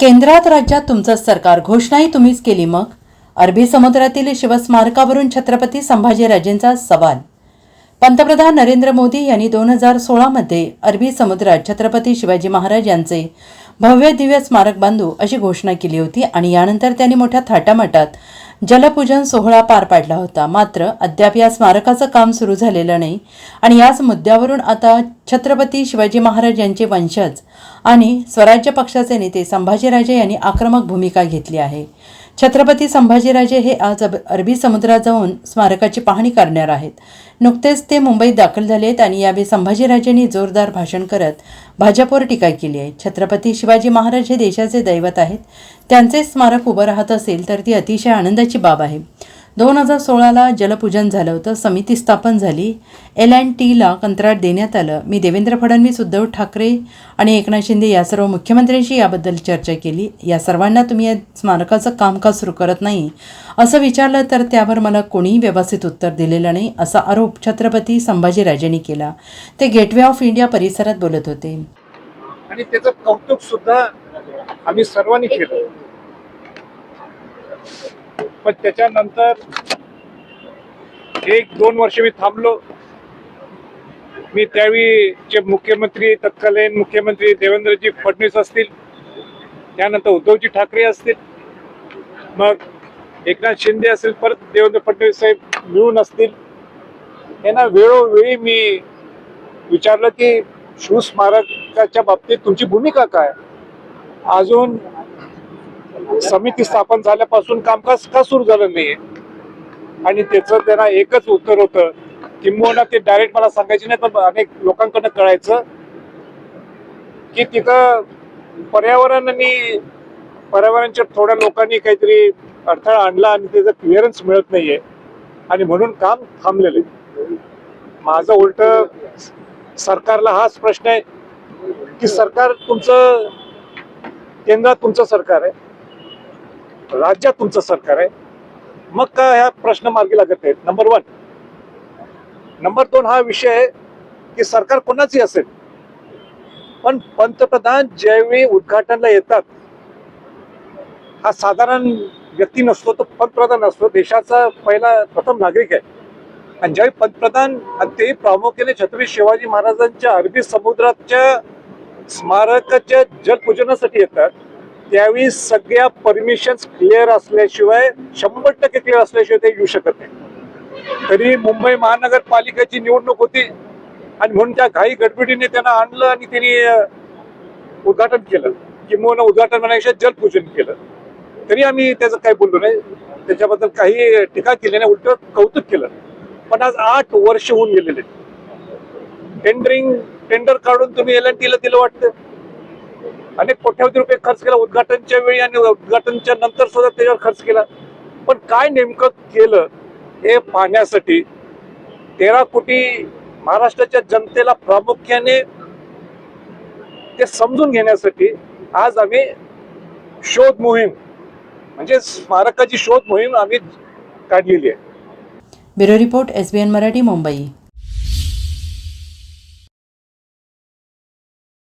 केंद्रात राज्यात तुमचं सरकार घोषणाही तुम्हीच केली मग? अरबी समुद्रातील शिवस्मारकावरून छत्रपती संभाजीराजेंचा सवाल. पंतप्रधान नरेंद्र मोदी यांनी दोन हजार सोळामध्ये अरबी समुद्रात छत्रपती शिवाजी महाराज यांचे भव्य दिव्य स्मारक बांधू अशी घोषणा केली होती आणि यानंतर त्यांनी मोठ्या थाटामाटात जलपूजन सोहळा पार पाडला होता. मात्र अद्याप या स्मारकाचं काम सुरू झालेलं नाही आणि याच मुद्द्यावरून आता छत्रपती शिवाजी महाराज यांचे वंशज आणि स्वराज्य पक्षाचे नेते संभाजीराजे यांनी आक्रमक भूमिका घेतली आहे. छत्रपती संभाजीराजे हे आज अरबी समुद्रात जाऊन स्मारकाची पाहणी करणार आहेत. नुकतेच ते मुंबईत दाखल झाले आहेत आणि यावेळी संभाजीराजेंनी जोरदार भाषण करत भाजपवर टीका केली आहे. छत्रपती शिवाजी महाराज हे देशाचे दैवत आहेत. त्यांचे स्मारक उभं राहत असेल तर ती अतिशय आनंदाची बाब आहे. दोन हजार सोळाला जलपूजन झालं होतं. समिती स्थापन झाली. एल अँड टीला कंत्राट देण्यात आलं. मी देवेंद्र फडणवीस उद्धव ठाकरे आणि एकनाथ शिंदे या सर्व मुख्यमंत्र्यांशी याबद्दल चर्चा केली. या सर्वांना तुम्ही या स्मारकाचं काम का सुरू करत नाही असं विचारलं तर त्यावर मला कोणीही व्यवस्थित उत्तर दिलेलं नाही असा आरोप छत्रपती संभाजीराजेंनी केला. ते गेटवे ऑफ इंडिया परिसरात बोलत होते. आणि त्याचं कौतुक सुद्धा आम्ही सर्वांनी केलं. पण त्याच्यानंतर एक दोन वर्ष मी थांबलो. मी त्यावेळी जे मुख्यमंत्री तत्कालीन मुख्यमंत्री देवेंद्रजी फडणवीस असतील त्यानंतर उद्धवजी ठाकरे असतील मग एकनाथ शिंदे असेल परत देवेंद्र फडणवीस साहेब मिळून असतील यांना वेळोवेळी मी विचारलं की शिवस्मारकाच्या बाबतीत तुमची भूमिका काय? अजून समिती स्थापन झाल्यापासून कामकाज का सुरू झालं नाहीये? आणि त्याचं त्यांना एकच उत्तर होतं किंबहुना ते डायरेक्ट मला सांगायचे नाही पण अनेक लोकांकडनं कळायचं की तिथं पर्यावरण पर्यावरणच्या थोड्या लोकांनी काहीतरी अडथळा आणला आणि त्याचं क्लिअरन्स मिळत नाहीये. आणि म्हणून काम थांबलेलं आहे. माझं उलट सरकारला हाच प्रश्न आहे की सरकार तुमचं केंद्रात तुमचं सरकार आहे. राज्यात तुमचं सरकार आहे. मग का ह्या प्रश्न मार्गी लागत आहेत नंबर वन नंबर दोन हा विषय आहे की सरकार कोणाची असेल पण पंतप्रधान ज्यावेळी उद्घाटनला येतात हा साधारण व्यक्ती नसतो तो पंतप्रधान असतो. देशाचा पहिला प्रथम नागरिक आहे. आणि ज्यावेळी पंतप्रधान आणि तेही प्रामुख्याने छत्रपती शिवाजी महाराजांच्या अरबी समुद्राच्या स्मारकाच्या जलपूजनासाठी येतात त्यावेळी सगळ्या परमिशन क्लिअर असल्याशिवाय शंभर टक्के क्लिअर असल्याशिवाय ते येऊ शकत नाही. तरी मुंबई महानगरपालिकेची निवडणूक होती आणि म्हणून त्या घाई गडबडीने त्यांना आणलं आणि त्यांनी उद्घाटन केलं. किंवा उद्घाटन म्हणण्यापेक्षा जलपूजन केलं. तरी आम्ही त्याचं काही बोललो नाही. त्याच्याबद्दल काही टीका केली नाही उलट कौतुक केलं. पण आज आठ वर्ष होऊन गेलेले. टेंडरिंग टेंडर काढून तुम्ही एल एन टीला दिलं वाटतं? अनेक कोट्यावधी रुपये खर्च केला. उद्घाटनच्या वेळी आणि उद्घाटनच्या नंतर सुद्धा त्याच्यावर खर्च केला. पण काय नेमकं केलं हे पाहण्यासाठी तेरा कोटी महाराष्ट्राच्या जनतेला प्रामुख्याने ते समजून घेण्यासाठी आज आम्ही शोध मोहीम म्हणजे स्मारकाची शोध मोहीम आम्ही काढलेली आहे. Bureau report S B N Marathi Mumbai.